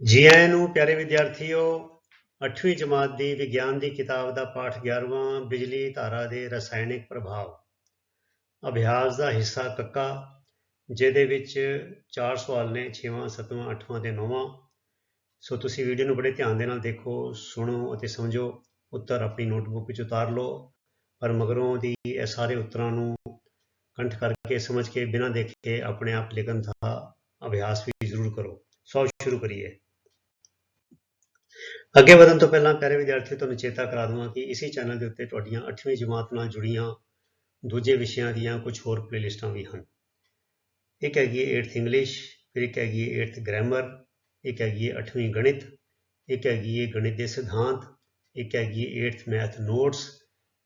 ਜੀ ਆਇਆਂ ਨੂੰ, ਪਿਆਰੇ ਵਿਦਿਆਰਥੀਓ 8ਵੀਂ ਜਮਾਤ ਦੀ ਵਿਗਿਆਨ ਦੀ ਕਿਤਾਬ ਦਾ ਪਾਠ 11ਵਾਂ ਬਿਜਲੀ ਧਾਰਾ ਦੇ ਰਸਾਇਣਿਕ ਪ੍ਰਭਾਵ। ਅਭਿਆਸ ਦਾ ਹਿੱਸਾ ਕੱਕਾ, ਜਿਹਦੇ ਵਿੱਚ ਚਾਰ ਸਵਾਲ ਨੇ 6ਵਾਂ 7ਵਾਂ 8ਵਾਂ ਤੇ 9ਵਾਂ ਸੋ ਤੁਸੀਂ ਵੀਡੀਓ ਨੂੰ ਬੜੇ ਧਿਆਨ ਦੇ ਨਾਲ ਦੇਖੋ, ਸੁਣੋ ਅਤੇ ਸਮਝੋ। ਉੱਤਰ ਆਪਣੀ ਨੋਟਬੁੱਕ ਵਿੱਚ ਉਤਾਰ ਲਓ। ਪਰ ਮਗਰੋਂ ਦੀ ਇਹ ਸਾਰੇ ਉੱਤਰਾਂ ਨੂੰ ਕੰਠ ਕਰਕੇ ਸਮਝ ਕੇ, ਬਿਨਾਂ ਦੇਖੇ ਆਪਣੇ ਆਪ ਲਿਖਣ ਦਾ ਅਭਿਆਸ ਵੀ ਜ਼ਰੂਰ ਕਰੋ। ਸੋ ਸ਼ੁਰੂ ਕਰੀਏ। ਅੱਗੇ ਵਧਣ ਤੋਂ ਪਹਿਲਾਂ ਪਿਆਰੇ ਵਿਦਿਆਰਥੀਓ, ਤੁਹਾਨੂੰ ਚੇਤਾ ਕਰਾ ਦਵਾਂ ਕਿ ਇਸੇ ਚੈਨਲ ਦੇ ਉੱਤੇ ਤੁਹਾਡੀਆਂ 8ਵੀਂ ਜਮਾਤ ਨਾਲ ਜੁੜੀਆਂ ਦੂਜੇ ਵਿਸ਼ਿਆਂ ਦੀਆਂ ਕੁਝ ਹੋਰ ਪਲੇਲਿਸਟਾਂ ਵੀ ਹਨ। ਇੱਕ ਹੈਗੀ ਹੈ 8th ਇੰਗਲਿਸ਼ ਫਿਰ ਇੱਕ ਹੈਗੀ ਹੈ 8th ਗ੍ਰਾਮਰ ਇੱਕ ਹੈਗੀ ਹੈ 8ਵੀਂ ਗਣਿਤ, ਇੱਕ ਹੈਗੀ ਹੈ ਗਣਿਤ ਦੇ ਸਿਧਾਂਤ, ਇੱਕ ਹੈਗੀ ਹੈ 8th ਮੈਥ ਨੋਟਸ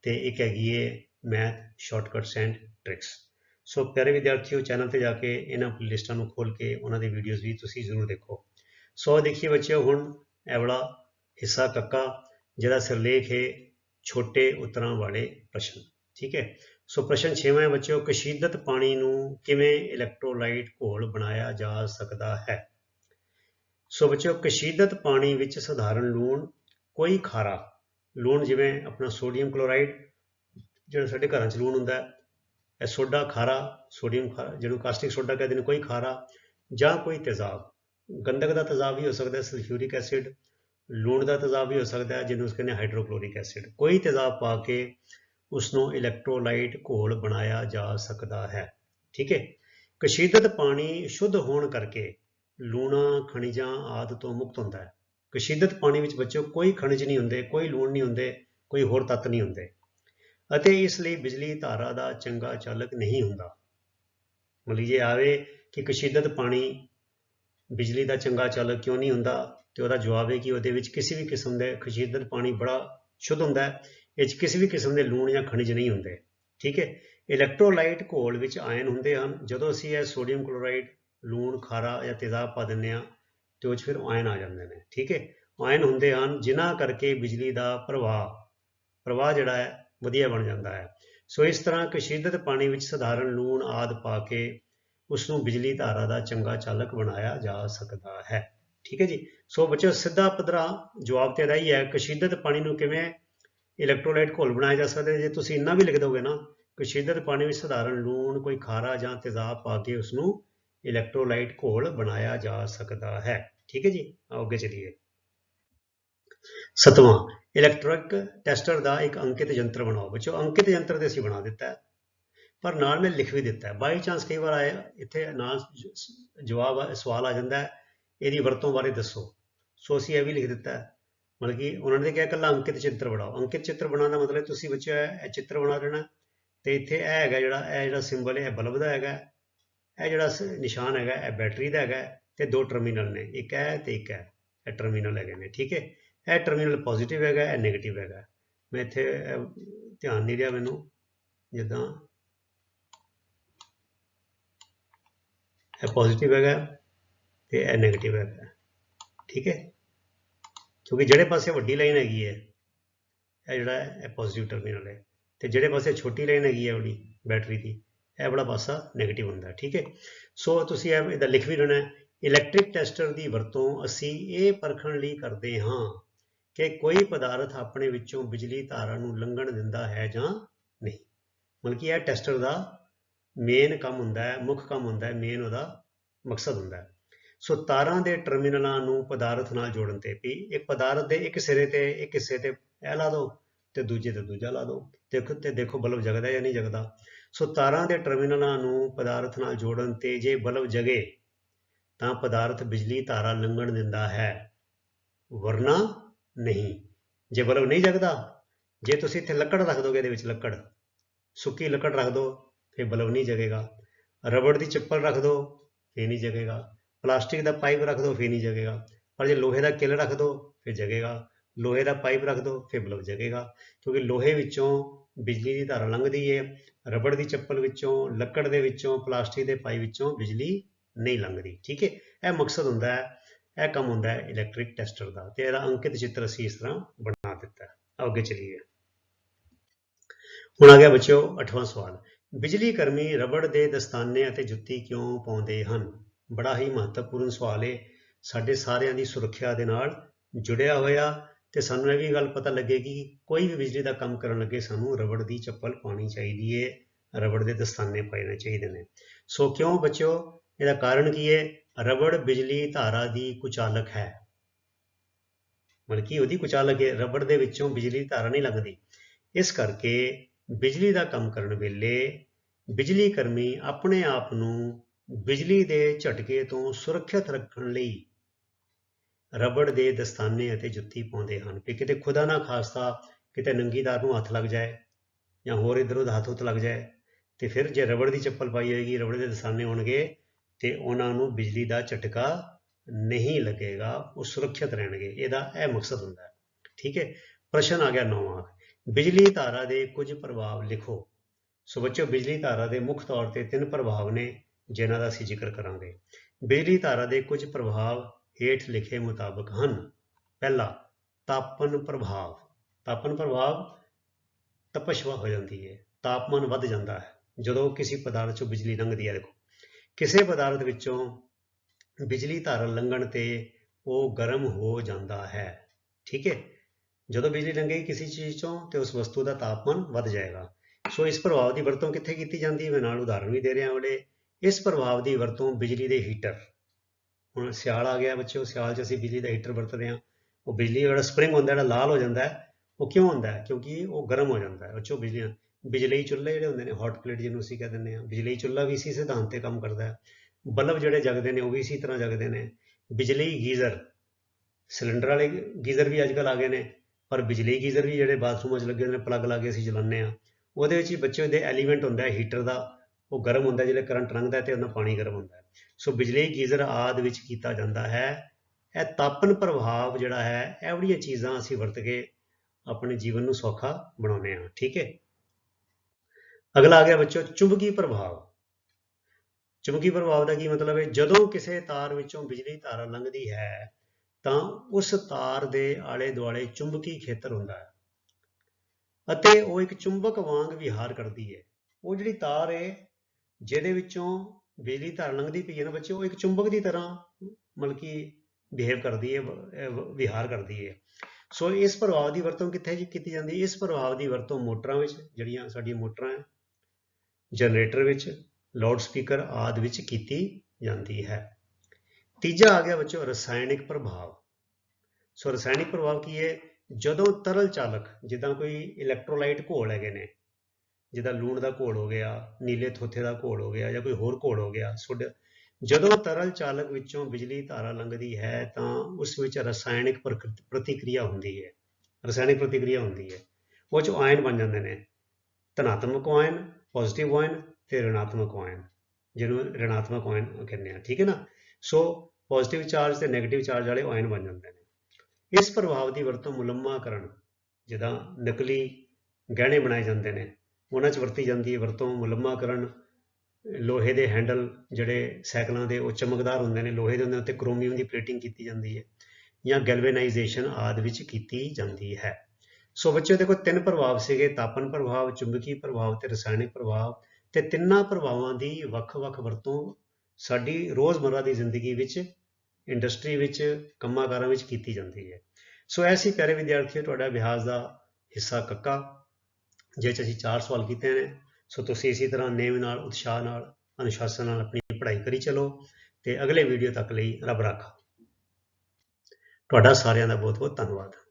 ਤੇ ਇੱਕ ਹੈਗੀ ਹੈ math shortcuts and tricks so ਪਿਆਰੇ ਵਿਦਿਆਰਥੀਓ, ਚੈਨਲ ਤੇ ਜਾ ਕੇ ਇਹਨਾਂ ਪਲੇਲਿਸਟਾਂ ਨੂੰ ਖੋਲ ਕੇ ਉਹਨਾਂ ਦੇ ਵੀਡੀਓਜ਼ ਵੀ ਤੁਸੀਂ ਜ਼ਰੂਰ ਦੇਖੋ। ਸੋ ਦੇਖੀਏ ਬੱਚਿਓ, ਹੁਣ ਇਹ ਵਾਲਾ ਹਿੱਸਾ ਕੱਕਾ ਜਿਹਦਾ ਸਿਰਲੇਖ ਹੈ, ਛੋਟੇ ਉੱਤਰਾਂ ਵਾਲੇ ਪ੍ਰਸ਼ਨ, ਠੀਕ ਹੈ? ਸੋ ਪ੍ਰਸ਼ਨ 6ਵਾਂ ਹੈ ਬੱਚਿਓ, ਕਸ਼ੀਦਤ ਪਾਣੀ ਨੂੰ ਕਿਵੇਂ ਇਲੈਕਟ੍ਰੋਲਾਈਟ ਘੋਲ ਬਣਾਇਆ ਜਾ ਸਕਦਾ ਹੈ? ਸੋ ਬੱਚਿਓ, ਕਸ਼ੀਦਤ ਪਾਣੀ ਵਿੱਚ ਸਧਾਰਨ ਲੂਣ, ਕੋਈ ਖਾਰਾ, ਲੂਣ ਜਿਵੇਂ ਆਪਣਾ ਸੋਡੀਅਮ ਕਲੋਰਾਈਡ ਜਿਹੜਾ ਸਾਡੇ ਘਰਾਂ 'ਚ ਲੂਣ ਹੁੰਦਾ ਹੈ, ਇਹ ਸੋਡਾ ਖਾਰਾ ਸੋਡੀਅਮ ਖਾਰਾ ਜਿਹਨੂੰ ਕਾਸਟਿਕ ਸੋਡਾ ਕਹਿੰਦੇ ਨੇ, ਕੋਈ ਖਾਰਾ ਜਾਂ ਕੋਈ ਤੇਜ਼ਾਬ, ਗੰਧਕ ਦਾ ਤੇਜ਼ਾਬ ਵੀ ਹੋ ਸਕਦਾ ਸਲਫਿਊਰਿਕ ਐਸਿਡ ਲੂਣ ਦਾ ਤੇਜ਼ਾਬ ਵੀ ਹੋ ਸਕਦਾ ਹੈ, ਜਿਹਨੂੰ ਅਸੀਂ ਕਹਿੰਦੇ ਹਾਈਡਰੋਕਲੋਰਿਕ ਐਸਿਡ। ਕੋਈ ਤੇਜ਼ਾਬ ਪਾ ਕੇ ਉਸ ਨੂੰ ਇਲੈਕਟ੍ਰੋਲਾਈਟ ਘੋਲ ਬਣਾਇਆ ਜਾ ਸਕਦਾ ਹੈ। ਠੀਕ ਹੈ? ਕਸ਼ੀਦਤ ਪਾਣੀ ਸ਼ੁੱਧ ਹੋਣ ਕਰਕੇ ਲੂਣਾ, ਖਣਿਜਾਂ ਆਦਿ ਤੋਂ ਮੁਕਤ ਹੁੰਦਾ ਹੈ। ਕਸ਼ੀਦਤ ਪਾਣੀ ਵਿੱਚ ਬੱਚਿਓ, ਕੋਈ ਖਣਿਜ ਨਹੀਂ ਹੁੰਦੇ, ਕੋਈ ਲੂਣ ਨਹੀਂ ਹੁੰਦੇ, ਕੋਈ ਹੋਰ ਤੱਤ ਨਹੀਂ ਹੁੰਦੇ। ਅਤੇ ਇਸ ਲਈ ਬਿਜਲੀ ਧਾਰਾ ਦਾ ਚੰਗਾ ਚਾਲਕ ਨਹੀਂ ਹੁੰਦਾ। ਮਤਲਬ ਜੇ ਆਵੇ ਕਿ ਕਸ਼ੀਦਤ ਪਾਣੀ ਬਿਜਲੀ ਦਾ ਚੰਗਾ ਚਾਲਕ ਕਿਉਂ ਨਹੀਂ ਹੁੰਦਾ? ਤੇ ਉਹਦਾ ਜਵਾਬ ਹੈ ਕਿ ਉਹਦੇ ਵਿੱਚ ਕਿਸੇ ਵੀ ਕਿਸਮ ਦੇ ਕਸ਼ੀਦਤ ਪਾਣੀ ਬੜਾ ਸ਼ੁੱਧ ਹੁੰਦਾ ਹੈ, ਇਹ 'ਚ ਕਿਸੇ ਵੀ ਕਿਸਮ ਦੇ ਲੂਣ ਜਾਂ ਖਣਿਜ ਨਹੀਂ ਹੁੰਦੇ, ਠੀਕ ਹੈ? ਇਲੈਕਟ੍ਰੋਲਾਈਟ ਘੋਲ ਵਿੱਚ ਆਇਨ ਹੁੰਦੇ ਹਨ, ਜਦੋਂ ਅਸੀਂ ਇਹ ਸੋਡੀਅਮ ਕਲੋਰਾਈਡ, ਲੂਣ, ਖਾਰਾ ਜਾਂ ਤੇਜ਼ਾਬ ਪਾ ਦਿੰਦੇ ਆ ਤੇ ਉਹ 'ਚ ਫਿਰ ਆਇਨ ਆ ਜਾਂਦੇ ਨੇ, ਠੀਕ ਹੈ? ਆਇਨ ਹੁੰਦੇ ਹਨ, ਜਿਨ੍ਹਾਂ ਕਰਕੇ ਬਿਜਲੀ ਦਾ ਪ੍ਰਵਾਹ ਪ੍ਰਵਾਹ ਜਿਹੜਾ ਹੈ, ਵਧੀਆ ਬਣ ਜਾਂਦਾ ਹੈ। ਸੋ ਇਸ ਤਰ੍ਹਾਂ ਕਸ਼ੀਦਤ ਪਾਣੀ ਵਿੱਚ ਸਧਾਰਨ ਲੂਣ ਆਦ ਪਾ ਕੇ ਉਸ ਨੂੰ ਬਿਜਲੀ ਧਾਰਾ ਦਾ ਚੰਗਾ ਚਾਲਕ ਬਣਾਇਆ ਜਾ ਸਕਦਾ ਹੈ। ਠੀਕ ਹੈ ਜੀ? ਸੋ ਬੱਚਿਓ, ਸਿੱਧਾ ਪੱਧਰਾ ਜਵਾਬ ਤੇ ਹੀ ਹੈ, ਕਸ਼ੀਦਤ ਪਾਣੀ ਨੂੰ ਕਿਵੇਂ ਇਲੈਕਟ੍ਰੋਲਾਈਟ ਘੋਲ ਬਣਾਇਆ ਜਾ ਸਕਦਾ ਜੇ ਤੁਸੀਂ ਇੰਨਾ ਵੀ ਲਿਖ ਦੋਗੇ ਨਾ, ਕਸ਼ੀਦਤ ਪਾਣੀ ਵਿੱਚ ਸਧਾਰਨ ਲੂਣ, ਕੋਈ ਖਾਰਾ ਜਾਂ ਤੇਜ਼ਾਬ ਪਾ ਕੇ ਉਸ ਨੂੰ ਇਲੈਕਟ੍ਰੋਲਾਈਟ ਘੋਲ ਬਣਾਇਆ ਜਾ ਸਕਦਾ ਹੈ। ਠੀਕ ਹੈ ਜੀ? ਆਓ ਅੱਗੇ ਚਲੀਏ। ਸਤਵਾਂ ਇਲੈਕਟ੍ਰਿਕ ਟੈਸਟਰ ਦਾ ਇੱਕ ਅੰਕਿਤ ਯੰਤਰ ਬਣਾਓ। ਬੱਚੋ ਅੰਕਿਤ ਯੰਤਰ ਤੇ ਅਸੀਂ ਬਣਾ ਦਿੱਤਾ ਹੈ, ਪਰ ਨਾਲ ਮੈਂ ਲਿਖ ਵੀ ਦਿੱਤਾ ਹੈ। ਬਾਈ ਚਾਂਸ ਕਈ ਵਾਰ ਆਇਆ, ਇੱਥੇ ਨਾਲ ਜਵਾਬ ਸਵਾਲ ਆ ਜਾਂਦਾ ਹੈ ਇਹਦੀ ਵਰਤੋਂ ਬਾਰੇ ਦੱਸੋ। ਸੋ ਅਸੀਂ ਇਹ ਵੀ ਲਿਖ ਦਿੱਤਾ ਮਤਲਬ ਕਿ ਉਹਨਾਂ ਨੇ ਕਿਹਾ ਇਕੱਲਾ ਅੰਕਿਤ ਚਿੱਤਰ ਬਣਾਓ। ਅੰਕਿਤ ਚਿੱਤਰ ਬਣਾਉਣ ਦਾ ਮਤਲਬ ਤੁਸੀਂ ਬੱਚਿਓ ਇਹ ਚਿੱਤਰ ਬਣਾ ਲੈਣਾ ਤੇ ਇੱਥੇ ਇਹ ਹੈਗਾ ਜਿਹੜਾ ਇਹ ਜਿਹੜਾ ਸਿੰਬਲ ਹੈ, ਇਹ ਬਲਬ ਦਾ ਹੈਗਾ। ਇਹ ਜਿਹੜਾ ਸ- ਨਿਸ਼ਾਨ ਹੈਗਾ, ਇਹ ਬੈਟਰੀ ਦਾ ਹੈਗਾ ਤੇ ਦੋ ਟਰਮੀਨਲ ਨੇ, ਇੱਕ ਹੈ ਤੇ ਇੱਕ ਹੈ ਇਹ ਟਰਮੀਨਲ ਹੈਗੇ ਨੇ, ਠੀਕ ਹੈ? ਇਹ ਟਰਮੀਨਲ ਪੋਜ਼ਿਟਿਵ ਹੈਗਾ, ਇਹ 네ਗੇਟਿਵ ਹੈਗਾ। ਮੈਂ ਇੱਥੇ ਧਿਆਨ ਨਹੀਂ ਰਿਹਾ ਮੈਨੂੰ, ਜਿੱਦਾਂ ਇਹ ਪੋਜ਼ਿਟਿਵ ਹੈਗਾ। ਤੇ ਇਹ 네ਗੇਟਿਵ ਹੈਗਾ ਠੀਕ ਹੈ? ਕਿਉਂਕਿ ਜਿਹੜੇ ਪਾਸੇ ਵੱਡੀ ਲਾਈਨ ਹੈਗੀ ਹੈ, ਇਹ ਜਿਹੜਾ ਹੈ, ਇਹ ਪੋਜ਼ਿਟਿਵ ਟਰਮੀਨਲ ਹੈ। ਤੇ ਜਿਹੜੇ ਪਾਸੇ ਛੋਟੀ ਲਾਈਨ ਹੈਗੀ ਹੈ ਉਹਦੀ ਬੈਟਰੀ ਦੀ, ਇਹ ਵਾਲਾ ਪਾਸਾ 네ਗੇਟਿਵ ਹੁੰਦਾ ਠੀਕ ਹੈ? ਸੋ ਤੁਸੀਂ ਇਹ ਇਹਦਾ ਲਿਖ ਵੀ ਲੈਣਾ ਇਲੈਕਟ੍ਰਿਕ ਟੈਸਟਰ ਦੀ ਵਰਤੋਂ ਅਸੀਂ ਇਹ ਪਰਖਣ ਲਈ ਕਰਦੇ ਹਾਂ ਕਿ ਕੋਈ ਪਦਾਰਥ ਆਪਣੇ ਵਿੱਚੋਂ ਬਿਜਲੀ ਧਾਰਾ ਨੂੰ ਲੰਘਣ ਦਿੰਦਾ ਹੈ ਜਾਂ ਨਹੀਂ। ਮਤਲਬ ਕਿ ਇਹ ਟੈਸਟਰ ਦਾ ਮੇਨ ਕੰਮ ਹੁੰਦਾ ਹੈ, ਮੁੱਖ ਕੰਮ ਹੁੰਦਾ ਹੈ ਮੇਨ ਉਹਦਾ ਮਕਸਦ ਹੁੰਦਾ ਹੈ। ਸੋ ਤਾਰਾਂ ਦੇ ਟਰਮੀਨਲਾਂ ਨੂੰ ਪਦਾਰਥ ਨਾਲ ਜੋੜਨ ਤੇ ਵੀ ਇੱਕ ਪਦਾਰਥ ਦੇ ਇੱਕ ਸਿਰੇ ਤੇ, ਇੱਕ ਹਿੱਸੇ ਤੇ ਇਹ ਲਾ ਦਿਓ ਤੇ ਦੂਜੇ ਤੇ ਦੂਜਾ ਲਾ ਦਿਓ। ਦੇਖੋ ਤੇ ਦੇਖੋ ਬਲਬ ਜਗਦਾ ਜਾਂ ਨਹੀਂ ਜਗਦਾ। ਸੋ ਤਾਰਾਂ ਦੇ ਟਰਮੀਨਲਾਂ ਨੂੰ ਪਦਾਰਥ ਨਾਲ ਜੋੜਨ ਤੇ ਜੇ ਬਲਬ ਜਗੇ, ਤਾਂ ਪਦਾਰਥ ਬਿਜਲੀ ਧਾਰਾ ਲੰਘਣ ਦਿੰਦਾ ਹੈ। ਵਰਨਾ ਨਹੀਂ। ਜੇ ਬਲਬ ਨਹੀਂ ਜਗਦਾ, ਜੇ ਤੁਸੀਂ ਇੱਥੇ ਲੱਕੜ ਰੱਖ ਦੋਗੇ ਇਹਦੇ ਵਿੱਚ ਲੱਕੜ, ਸੁੱਕੀ ਲੱਕੜ ਰੱਖ ਦਿਓ ਫਿਰ ਬਲਬ ਨਹੀਂ ਜਗੇਗਾ। ਰਬੜ ਦੀ ਚੱਪਲ ਰੱਖ ਦਿਓ ਫਿਰ ਨਹੀਂ ਜਗੇਗਾ। ਪਲਾਸਟਿਕ ਦਾ ਪਾਈਪ ਰੱਖ ਦਿਓ ਫਿਰ ਨਹੀਂ ਜਗੇਗਾ। ਪਰ ਜੇ ਲੋਹੇ ਦਾ ਕਿੱਲ ਰੱਖ ਦਿਓ ਫਿਰ ਜਗੇਗਾ। ਲੋਹੇ ਦਾ ਪਾਈਪ ਰੱਖ ਦਿਓ ਫਿਰ ਬਲਬ ਜਗੇਗਾ। ਕਿਉਂਕਿ ਲੋਹੇ ਵਿੱਚੋਂ ਬਿਜਲੀ ਦੀ ਧਾਰਾ ਲੰਘਦੀ ਹੈ ਰਬੜ ਦੀ ਚੱਪਲ ਵਿੱਚੋਂ, ਲੱਕੜ ਦੇ ਵਿੱਚੋਂ, ਪਲਾਸਟਿਕ ਦੇ ਪਾਈਪ ਵਿੱਚੋਂ ਬਿਜਲੀ ਨਹੀਂ ਲੰਘਦੀ। ਠੀਕ ਹੈ ਇਹ ਮਕਸਦ ਹੁੰਦਾ ਹੈ, ਇਹ ਕੰਮ ਹੁੰਦਾ ਹੈ ਇਲੈਕਟ੍ਰਿਕ ਟੈਸਟਰ ਦਾ ਤੇ ਇਹਦਾ ਅੰਕਿਤ ਚਿੱਤਰ ਅਸੀਂ ਇਸ ਤਰ੍ਹਾਂ ਬਣਾ ਦਿੱਤਾ ਅੱਗੇ ਚਲੀਏ। ਹੁਣ ਆ ਗਿਆ ਬੱਚਿਓ 8ਵਾਂ ਸਵਾਲ। ਬਿਜਲੀ ਕਰਮੀ ਰਬੜ ਦੇ ਦਸਤਾਨੇ ਅਤੇ ਜੁੱਤੀ ਕਿਉਂ ਪਾਉਂਦੇ ਹਨ? ਬੜਾ ਹੀ ਮਹੱਤਵਪੂਰਨ ਸਵਾਲ ਹੈ ਸਾਡੇ ਸਾਰਿਆਂ ਦੀ ਸੁਰੱਖਿਆ ਦੇ ਨਾਲ ਜੁੜਿਆ ਹੋਇਆ ਤੇ ਸਾਨੂੰ ਇਹ ਵੀ ਗੱਲ ਪਤਾ ਲੱਗੇਗੀ ਕਿ ਕੋਈ ਵੀ ਬਿਜਲੀ ਦਾ ਕੰਮ ਕਰਨ ਲੱਗੇ ਸਾਨੂੰ ਰਬੜ ਦੀ ਚੱਪਲ ਪਾਉਣੀ ਚਾਹੀਦੀ ਹੈ ਰਬੜ ਦੇ ਦਸਤਾਨੇ ਪਾਉਣੇ ਚਾਹੀਦੇ ਨੇ। ਸੋ ਕਿਉਂ ਬੱਚਿਓ? ਇਹਦਾ ਕਾਰਨ ਕੀ ਹੈ ਰਬੜ ਬਿਜਲੀ ਧਾਰਾ ਦੀ ਕੁਚਾਲਕ ਹੈ। ਮਤਲਬ ਕਿ ਉਹਦੀ ਕੁਚਾਲਕ ਹੈ ਰਬੜ ਦੇ ਵਿੱਚੋਂ ਬਿਜਲੀ ਦੀ ਧਾਰਾ ਨਹੀਂ ਲੱਗਦੀ। ਇਸ ਕਰਕੇ ਬਿਜਲੀ ਦਾ ਕੰਮ ਕਰਨ ਵੇਲੇ ਬਿਜਲੀ ਕਰਮੀ ਆਪਣੇ ਆਪ ਨੂੰ ਬਿਜਲੀ ਦੇ ਝਟਕੇ ਤੋਂ ਸੁਰੱਖਿਅਤ ਰੱਖਣ ਲਈ ਰਬੜ ਦੇ ਦਸਤਾਨੇ ਅਤੇ ਜੁੱਤੀ ਪਾਉਂਦੇ ਹਨ ਵੀ ਕਿਤੇ ਖੁਦਾ ਨਾ ਖਾਸਤਾ ਕਿਤੇ ਨੰਗੀਦਾਰ ਨੂੰ ਹੱਥ ਲੱਗ ਜਾਏ ਜਾਂ ਹੋਰ ਇੱਧਰ ਉੱਧਰ ਹੱਥ ਹੁੱਥ ਲੱਗ ਜਾਏ ਤੇ ਫਿਰ ਜੇ ਰਬੜ ਦੀ ਚੱਪਲ ਪਾਈ ਹੋਏਗੀ, ਰਬੜ ਦੇ ਦਸਤਾਨੇ ਹੋਣਗੇ ਤੇ ਉਹਨਾਂ ਨੂੰ ਬਿਜਲੀ ਦਾ ਝਟਕਾ ਨਹੀਂ ਲੱਗੇਗਾ, ਉਹ ਸੁਰੱਖਿਅਤ ਰਹਿਣਗੇ। ਇਹਦਾ ਇਹ ਮਕਸਦ ਹੁੰਦਾ ਹੈ। ਠੀਕ ਹੈ? ਪ੍ਰਸ਼ਨ ਆ ਗਿਆ ਨੌਵਾਂ। ਬਿਜਲੀ ਧਾਰਾ ਦੇ ਕੁਝ ਪ੍ਰਭਾਵ ਲਿਖੋ। ਸੋ ਬੱਚਿਓ, ਬਿਜਲੀ ਧਾਰਾ ਦੇ ਮੁੱਖ ਤੌਰ ਤੇ ਤਿੰਨ ਪ੍ਰਭਾਵ ਨੇ। ਜਿਨ੍ਹਾਂ ਦਾ ਅਸੀਂ ਜ਼ਿਕਰ ਕਰਾਂਗੇ। ਬਿਜਲੀ ਧਾਰਾ ਦੇ ਕੁਝ ਪ੍ਰਭਾਵ ਹੇਠ ਲਿਖੇ ਮੁਤਾਬਕ ਹਨ। ਪਹਿਲਾ, ਤਾਪਨ ਪ੍ਰਭਾਵ। ਤਾਪਨ ਪ੍ਰਭਾਵ ਤਪਸ਼ਵਾ ਹੋ ਜਾਂਦੀ ਹੈ। ਤਾਪਮਾਨ ਵੱਧ ਜਾਂਦਾ ਹੈ। ਜਦੋਂ ਕਿਸੇ ਪਦਾਰਥ ਚੋਂ ਬਿਜਲੀ ਲੰਘਦੀ ਹੈ, ਦੇਖੋ। ਕਿਸੇ ਪਦਾਰਥ ਵਿੱਚੋਂ ਬਿਜਲੀ ਧਾਰਾ ਲੰਘਣ ਤੇ ਉਹ ਗਰਮ ਹੋ ਜਾਂਦਾ ਹੈ। ਠੀਕ ਹੈ? ਜਦੋਂ ਬਿਜਲੀ ਲੰਘੇਗੀ ਕਿਸੇ ਚੀਜ਼ ਚੋਂ, ਤੇ ਉਸ ਵਸਤੂ ਦਾ ਤਾਪਮਾਨ ਵੱਧ ਜਾਏਗਾ। ਸੋ ਇਸ ਪ੍ਰਭਾਵ ਦੀ ਵਰਤੋਂ ਕਿੱਥੇ ਕੀਤੀ ਜਾਂਦੀ ਹੈ? ਮੈਂ ਨਾਲ ਉਦਾਹਰਣ ਵੀ ਦੇ ਰਿਹਾ ਵਾਲੇ ਇਸ ਪ੍ਰਭਾਵ ਦੀ ਵਰਤੋਂ ਬਿਜਲੀ ਦੇ ਹੀਟਰ, ਹੁਣ ਸਿਆਲ ਆ ਗਿਆ ਬੱਚਿਓ, ਸਿਆਲ 'ਚ ਅਸੀਂ ਬਿਜਲੀ ਦਾ ਹੀਟਰ ਵਰਤਦੇ ਹਾਂ। ਉਹ ਬਿਜਲੀ ਜਿਹੜਾ ਸਪਰਿੰਗ ਹੁੰਦਾ, ਜਿਹੜਾ ਲਾਲ ਹੋ ਜਾਂਦਾ ਹੈ, ਉਹ ਕਿਉਂ ਹੁੰਦਾ ਹੈ? ਕਿਉਂਕਿ ਉਹ ਗਰਮ ਹੋ ਜਾਂਦਾ ਹੈ। ਉਹ ਬਿਜਲੀ ਬਿਜਲੀ ਚੁੱਲ੍ਹੇ ਜਿਹੜੇ ਹੁੰਦੇ ਨੇ ਹੌਟ ਪਲੇਟ ਜਿਹਨੂੰ ਅਸੀਂ ਕਹਿ ਦਿੰਦੇ ਹਾਂ, ਬਿਜਲੀ ਚੁੱਲ੍ਹਾ ਵੀ ਇਸੇ ਸਿਧਾਂਤ ਤੇ ਕੰਮ ਕਰਦਾ ਹੈ। ਬਲਬ ਜਿਹੜੇ ਜਗਦੇ ਨੇ, ਉਹ ਵੀ ਇਸੇ ਤਰ੍ਹਾਂ ਜਗਦੇ ਨੇ। ਬਿਜਲੀ ਗੀਜ਼ਰ, ਸਿਲੰਡਰ ਵਾਲੇ ਗੀਜ਼ਰ ਵੀ ਅੱਜਕੱਲ ਆ ਗਏ ਨੇ, ਪਰ ਬਿਜਲੀ ਗੀਜ਼ਰ ਵੀ ਜਿਹੜੇ ਬਾਥਰੂਮਾਂ 'ਚ ਲੱਗੇ ਹੁੰਦੇ ਨੇ, ਪਲੱਗ ਲਾ ਕੇ ਅਸੀਂ ਚਲਾਉਂਦੇ ਹਾਂ। ਉਹਦੇ ਵਿੱਚ ਹੀ ਬੱਚੇ ਦੇ ਐਲੀਮੈਂਟ ਹੁੰਦਾ ਹੈ ਹੀਟਰ ਦਾ। ਉਹ ਗਰਮ ਹੁੰਦਾ ਜਿਹੜੇ ਕਰੰਟ ਲੰਘਦਾ ਤੇ ਉਹਨਾਂ ਪਾਣੀ ਗਰਮ ਹੁੰਦਾ ਹੈ। ਸੋ ਬਿਜਲੀ, ਗੀਜ਼ਰ ਆਦਿ ਵਿੱਚ ਕੀਤਾ ਜਾਂਦਾ ਹੈ। ਇਹ ਤਾਪਨ ਪ੍ਰਭਾਵ ਜਿਹੜਾ ਹੈ ਇਹ ਵਾਲੀਆਂ ਚੀਜ਼ਾਂ ਅਸੀਂ ਵਰਤ ਕੇ ਆਪਣੇ ਜੀਵਨ ਨੂੰ ਸੌਖਾ ਬਣਾਉਂਦੇ ਹਾਂ, ਠੀਕ ਹੈ? ਅਗਲਾ ਆ ਗਿਆ ਬੱਚੋ ਚੁੰਬਕੀ ਪ੍ਰਭਾਵ। ਚੁੰਬਕੀ ਪ੍ਰਭਾਵ ਦਾ ਕੀ ਮਤਲਬ ਹੈ? ਜਦੋਂ ਕਿਸੇ ਤਾਰ ਵਿੱਚੋਂ ਬਿਜਲੀ ਧਾਰਾ ਲੰਘਦੀ ਹੈ, ਤਾਂ ਉਸ ਤਾਰ ਦੇ ਆਲੇ ਦੁਆਲੇ ਚੁੰਬਕੀ ਖੇਤਰ ਹੁੰਦਾ ਹੈ। ਅਤੇ ਉਹ ਇੱਕ ਚੁੰਬਕ ਵਾਂਗ ਵਿਹਾਰ ਕਰਦੀ ਹੈ। ਉਹ ਜਿਹੜੀ ਤਾਰ ਹੈ ਜਿਹਦੇ ਵਿੱਚੋਂ ਬਿਜਲੀ ਧਾਰ ਲੰਘਦੀ ਪਈ ਹੈ ਨਾ ਬੱਚੇ, ਉਹ ਇੱਕ ਚੁੰਬਕ ਦੀ ਤਰ੍ਹਾਂ ਮਤਲਬ ਕਿ ਬਿਹੇਵ ਕਰਦੀ ਹੈ ਵਿਹਾਰ ਕਰਦੀ ਹੈ। ਸੋ ਇਸ ਪ੍ਰਭਾਵ ਦੀ ਵਰਤੋਂ ਕਿੱਥੇ ਜੀ ਕੀਤੀ ਜਾਂਦੀ? ਹੈ ਇਸ ਪ੍ਰਭਾਵ ਦੀ ਵਰਤੋਂ ਮੋਟਰਾਂ ਵਿੱਚ, ਜਿਹੜੀਆਂ ਸਾਡੀਆਂ ਮੋਟਰਾਂ ਹੈ, ਜਨਰੇਟਰ ਵਿੱਚ, ਲਾਊਡ ਸਪੀਕਰ ਆਦਿ ਵਿੱਚ ਕੀਤੀ ਜਾਂਦੀ ਹੈ। ਤੀਜਾ ਆ ਗਿਆ ਬੱਚੋ, ਰਸਾਇਣਿਕ ਪ੍ਰਭਾਵ। ਸੋ ਰਸਾਇਣਿਕ ਪ੍ਰਭਾਵ ਕੀ ਹੈ? ਜਦੋਂ ਤਰਲ ਚਾਲਕ, ਜਿੱਦਾਂ ਕੋਈ ਇਲੈਕਟ੍ਰੋਲਾਈਟ ਘੋਲ ਹੈਗੇ ਨੇ ਜਿੱਦਾਂ ਲੂਣ ਦਾ ਘੋਲ ਹੋ ਗਿਆ, ਨੀਲੇ ਥੋਥੇ ਦਾ ਘੋਲ ਹੋ ਗਿਆ ਜਾਂ ਕੋਈ ਹੋਰ ਘੋਲ ਹੋ ਗਿਆ ਸੋਡਾ ਜਦੋਂ ਤਰਲ ਚਾਲਕ ਵਿੱਚੋਂ ਬਿਜਲੀ ਧਾਰਾ ਲੰਘਦੀ ਹੈ ਤਾਂ ਉਸ ਵਿੱਚ ਰਸਾਇਣਿਕ ਪ੍ਰਕਿ- ਪ੍ਰਤੀਕਿਰਿਆ ਹੁੰਦੀ ਹੈ। ਰਸਾਇਣਿਕ ਪ੍ਰਤੀਕਿਰਿਆ ਹੁੰਦੀ ਹੈ। ਉਹ ਚ ਆਇਨ ਬਣ ਜਾਂਦੇ ਨੇ। ਧਨਾਤਮਕ ਆਇਨ ਪੋਜ਼ਿਟਿਵ ਆਇਨ ਤੇ ਰਿਣਾਤਮਕ ਆਇਨ, ਜਿਹਨੂੰ ਰਿਣਾਤਮਕ ਆਇਨ ਕਹਿੰਦੇ ਆ, ਠੀਕ ਹੈ ਨਾ? ਸੋ ਪੋਜ਼ਿਟਿਵ ਚਾਰਜ ਤੇ 네ਗੇਟਿਵ ਚਾਰਜ ਵਾਲੇ ਆਇਨ ਬਣ ਜਾਂਦੇ ਨੇ। ਇਸ ਪ੍ਰਭਾਵ ਦੀ ਵਰਤੋਂ ਮੁਲੰਮਾਕਰਨ ਜਿੱਦਾਂ ਨਕਲੀ ਗਹਿਣੇ ਬਣਾਏ ਜਾਂਦੇ ਨੇ ਉਹਨਾਂ 'ਚ ਵਰਤੀ ਜਾਂਦੀ ਹੈ ਵਰਤੋਂ ਮੁਲੰਮਾਕਰਨ, ਲੋਹੇ ਦੇ ਹੈਂਡਲ ਜਿਹੜੇ ਸਾਈਕਲਾਂ ਦੇ ਉਹ ਚਮਕਦਾਰ ਹੁੰਦੇ ਨੇ, ਲੋਹੇ ਦੇ ਹੁੰਦੇ ਉੱਤੇ ਕ੍ਰੋਮੀਅਮ ਦੀ ਪਲੇਟਿੰਗ ਕੀਤੀ ਜਾਂਦੀ ਹੈ ਜਾਂ ਗੈਲਵੇਨਾਈਜੇਸ਼ਨ ਆਦਿ ਵਿੱਚ ਕੀਤੀ ਜਾਂਦੀ ਹੈ। ਸੋ ਬੱਚਿਓ, ਦੇਖੋ ਤਿੰਨ ਪ੍ਰਭਾਵ ਸੀਗੇ, ਤਾਪਨ ਪ੍ਰਭਾਵ, ਚੁੰਬਕੀ ਪ੍ਰਭਾਵ ਤੇ ਰਸਾਇਣਿਕ ਪ੍ਰਭਾਵ। ਤੇ ਤਿੰਨਾਂ ਪ੍ਰਭਾਵਾਂ ਦੀ ਵੱਖ-ਵੱਖ ਵਰਤੋਂ ਸਾਡੀ ਰੋਜ਼ਮਰਰਾ ਦੀ ਜ਼ਿੰਦਗੀ ਵਿੱਚ ਇੰਡਸਟਰੀ ਵਿੱਚ, ਕੰਮਾਂ ਕਾਰਾਂ ਵਿੱਚ ਕੀਤੀ ਜਾਂਦੀ ਹੈ। ਸੋ ਐਸੀ ਪਿਆਰੇ ਵਿਦਿਆਰਥੀਓ, ਤੁਹਾਡਾ ਅਭਿਆਸ ਦਾ ਹਿੱਸਾ ਕੱਕਾ। ਜਿਹ 'ਚ ਅਸੀਂ ਚਾਰ ਸਵਾਲ ਕੀਤੇ ਨੇ, ਸੋ ਤੁਸੀਂ ਇਸੇ ਤਰ੍ਹਾਂ ਨੇਮ ਨਾਲ, ਉਤਸ਼ਾਹ ਨਾਲ, ਅਨੁਸ਼ਾਸਨ ਨਾਲ ਆਪਣੀ ਪੜ੍ਹਾਈ ਕਰੀ ਚਲੋ ਤੇ ਅਗਲੇ ਵੀਡੀਓ ਤੱਕ ਲਈ ਰੱਬ ਰਾਖਾ। ਤੁਹਾਡਾ ਸਾਰਿਆਂ ਦਾ ਬਹੁਤ ਬਹੁਤ ਧੰਨਵਾਦ।